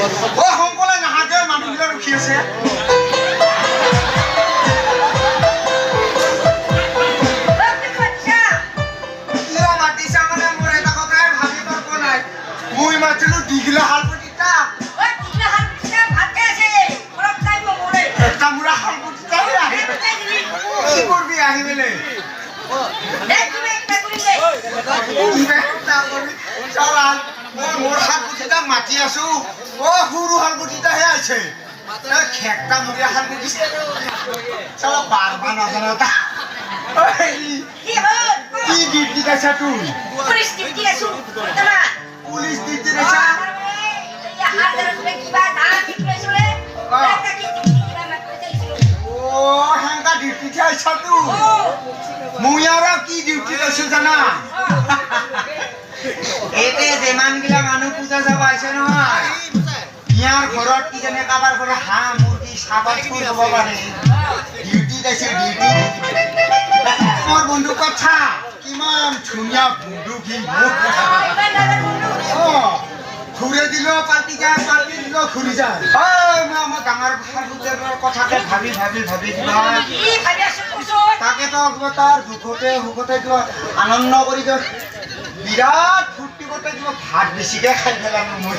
অ শংকলে নাহাকে মানুহবিলাক ৰখি আছে মানে মই মাতিলো দীঘিলা শালপতিটা এটা মূৰা আহি কি কৰবি আহি পেলাই মোৰ শালপতিটাক মাতি আছো অ সৰু শালপতিটাহে আছে। খেকটা মৰিয়া শালপতি চালা বাৰবা নাজানো তা। কি ডিউটি দিছা তুই ডিউটি দিছা অ হেংকা ডিউটি দিছা তুই মই আৰু কি ডিউটি লৈছো জানা? এতে যিমান গিলা মানুহ পূজা যাব আহিছে নহয়। ইয়াৰ ঘৰত কি জানে কাৰোবাৰ ঘৰত হাঁহ, মুৰ্গী চাবাত কৰিব পাৰে। ডিউটি দিছে ডিউটি। মোৰ বন্ধু কথা কিমান ধুনীয়া মোক অ, ঘূৰে দিলেও পাল্টি যায়, পাল্টি দিলেও ঘূৰি যায়। আমাৰ ডাঙৰ ভাষাৰ কথাকে ভাবি ভাবি ভাবি তাকেতো কিবা তাৰ দুখতে, সুখতে কিবা আনন্দ কৰি বিৰাট ফূৰ্তি কৰোঁতে কিবা ভাত বেছিকে খাই পেলালো মই।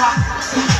吗？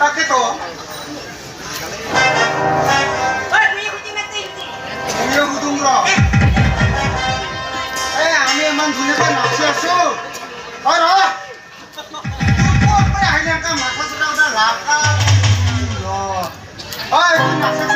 তাকে তো তুমিও গুদুম র এই আমি ইমান ধুনীয়াকৈ নাচি আছো হয় ৰ ক'ৰ পৰা আহিলে এনেকৈ মাথা চাথা উঠা ৰাখা ঐ তুই নাচিছ আমাৰ নিচিনাকৈ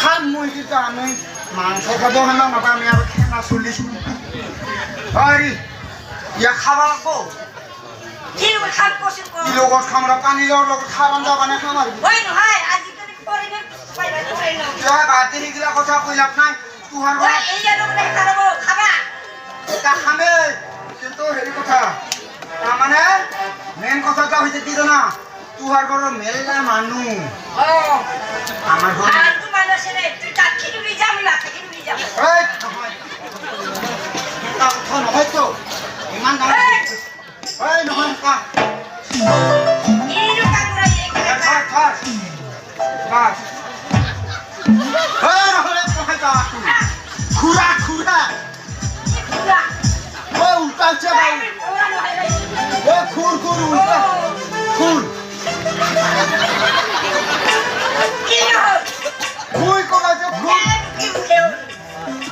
খাম মই কিন্তু আমি মাংস খাব নাপাম আমি আৰু খানা চলিছো ইয়াক খাব লাগব? কি খাম কচু কি লগত খাম ৰ পানী লগত লগত খাব আঞ্জা বনাই খাম আৰু হয় নহয় আজিকালি পৰিৱেশ পাইবা নোৱাৰি ন। কথা কৈ লাভ নাই কাকুরা এখানে থাক থাক বাস। এই নহ'লে নহয় কা খুৰা খুৰা উল্টা খুৰ খুৰ উল্টা খুৰ কি হল খুই কগাইছে খুৰ কি উঠে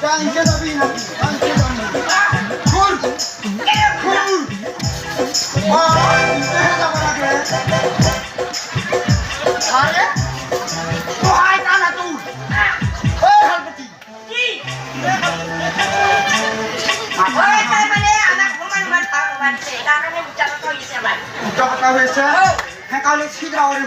তা ইনকে যাবি নাকি? তা ইনকে যাবি যাব লাগে আৰে সহায় কানা তোৰ এই হালপতি কি ওই তাই মানে আমার ঘুমান বানছে তার কারণে উচ্চারণ হয়েছে আমার। উল্টা কথা হৈছে সেইকাৰণে চিধা কৰি